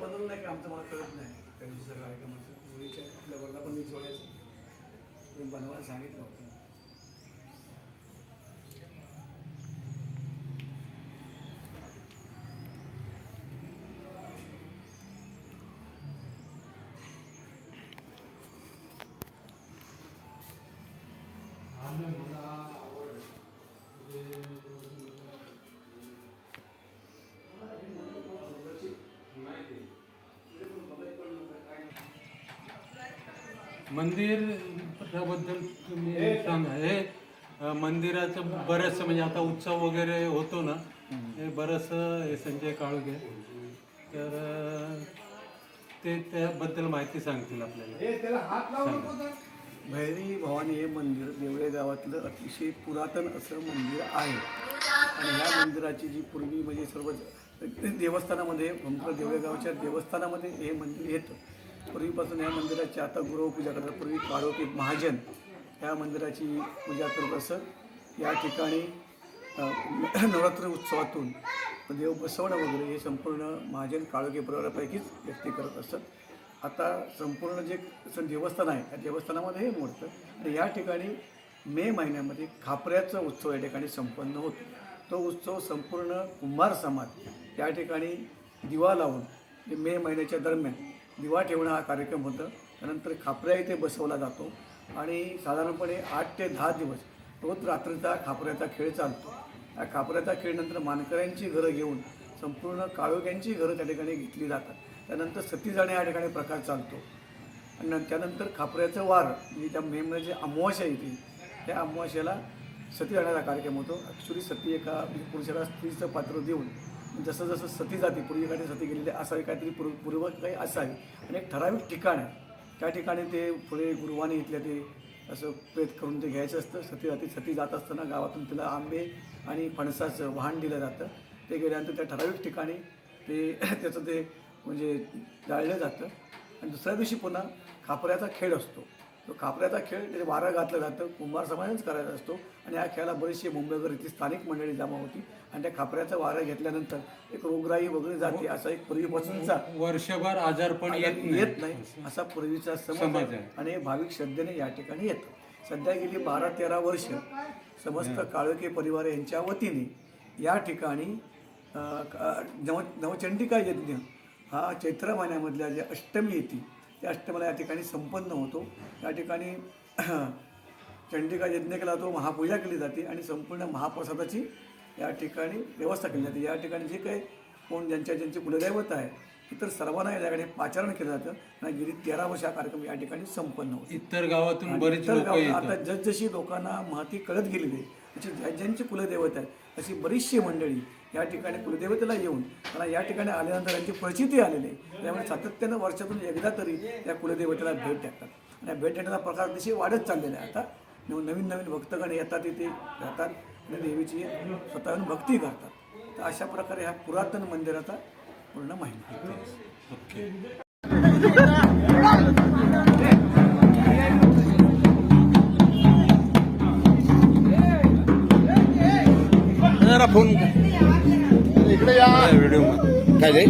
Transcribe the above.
बनवलं नाही की? आमचं मला कळत नाही. त्या दिवशीचा कार्यक्रमाचं. मुलीच्या आपल्या वर्धापन दिन तुम्ही बनवायला सांगितलं होतं. मंदिराबद्दल तुम्ही सांगा. हे मंदिराचं बरंचसं म्हणजे आता उत्सव वगैरे होतो ना हे बरंचसं हे संजय काळुगे. तर ते त्याबद्दल माहिती सांगतील आपल्याला. भैरी भवानी हे मंदिर देवळे गावातलं अतिशय पुरातन असं मंदिर आहे. आणि ह्या मंदिराची जी पूर्वी म्हणजे सर्व देवस्थानामध्ये देवळे गावच्या देवस्थानामध्ये हे मंदिर येतं. पूर्वीपासून ह्या मंदिराची आता गुरुपूजा करतात. पूर्वी काळोखी महाजन या मंदिराची पूजा करत असत. या ठिकाणी नवरात्र उत्सवातून देव बसवणं वगैरे हे संपूर्ण महाजन काळोखी परिवारापैकीच व्यक्ती करत असत. आता संपूर्ण जे देवस्थान आहे त्या देवस्थानामध्ये हे मोडतं. आणि या ठिकाणी मे महिन्यामध्ये खापऱ्याचा उत्सव या ठिकाणी संपन्न होतो. तो उत्सव संपूर्ण कुंभार समाज या ठिकाणी दिवा लावून मे महिन्याच्या दरम्यान दिवा ठेवणं हा कार्यक्रम होतं. त्यानंतर खापऱ्या इथे बसवला जातो आणि साधारणपणे आठ ते दहा दिवस रोज रात्रीचा खापऱ्याचा खेळ चालतो. या खापऱ्याचा खेळनंतर मानकऱ्यांची घरं घेऊन संपूर्ण काळोख्यांची घरं त्या ठिकाणी घेतली जातात. त्यानंतर सती जाणे या ठिकाणी प्रकार चालतो. आणि त्यानंतर खापऱ्याचं वार म्हणजे त्या मे महिन्याची अमावास्या येते त्या अमावास्याला सती जाण्याचा कार्यक्रम होतो. ॲक्च्युली सती एका म्हणजे पुरुषाला स्त्रीचं पात्र देऊन जसं जसं सती जाते पूर्वी सती गेलेली असावी काहीतरी पूर्व पूर्व काही असावी. आणि एक ठराविक ठिकाण आहे. त्या ठिकाणी ते पुढे गुरुवानी इथल्या ते असं प्रेत करून ते घ्यायचं असतं. सती जाती सती जात असताना गावातून तिला आंबे आणि फणसाचं वाहन दिलं जातं. ते गेल्यानंतर त्या ठराविक ठिकाणी ते त्याचं ते म्हणजे जाळलं जातं. आणि दुसऱ्या दिवशी पुन्हा खापऱ्याचा खेळ असतो. तो खापऱ्याचा खेळ ते वारं घातलं जातं. कुंभार समाजच करायचा असतो. आणि या खेळाला बरेचसे मुंबईकर इथली स्थानिक मंडळी जमा होती. आणि त्या खापऱ्याचा वारं घेतल्यानंतर एक रोगराई वगैरे जाते असा एक पूर्वीपासूनचा वर्षभर आजारपण येत नाही. येत नाही असा पूर्वीचा समज आहे. आणि हे भाविक श्रद्धेने या ठिकाणी येतं. सध्या गेली बारा तेरा वर्ष समस्त काळोखे परिवार यांच्या वतीने या ठिकाणी नव नवचंडिका यज्ञ हा चैत्र महिन्यामधल्या ज्या अष्टमी येते त्या अष्टमीला या ठिकाणी संपन्न होतो. या ठिकाणी चंडिका यज्ञ केला जातो महापूजा केली जाते आणि संपूर्ण महाप्रसादाची या ठिकाणी व्यवस्था केली जाते. या ठिकाणी जे काही कोण ज्यांच्या ज्यांचे कुलदैवत आहे इतर सर्वांना या ठिकाणी पाचारण केलं जातं. आणि गेली तेरा वर्ष हा कार्यक्रम या ठिकाणी संपन्न होतो. इतर गावातून बरीच गाव- आता जसजशी लोकांना महती कळत गेलेली आहे अशी ज्यांची कुलदैवत आहेत अशी बरीचशी मंडळी या ठिकाणी कुलदेवतेला येऊन मला या ठिकाणी आल्यानंतर यांची परिचिती आलेली आहे. त्यामुळे सातत्यानं वर्षातून एकदा तरी त्या कुलदेवतेला भेट देतात. आणि भेट देण्याचा प्रकार अतिशय वाढत चाललेला आहे. आता नवीन नवीन भक्तगण येतात इथे राहतात आणि देवीची स्वतःहून भक्ती करतात. तर अशा प्रकारे ह्या पुरातन मंदिराचा पूर्ण माहिती. ओके. जरा फोन इकडे या. व्हिडिओ काय रे?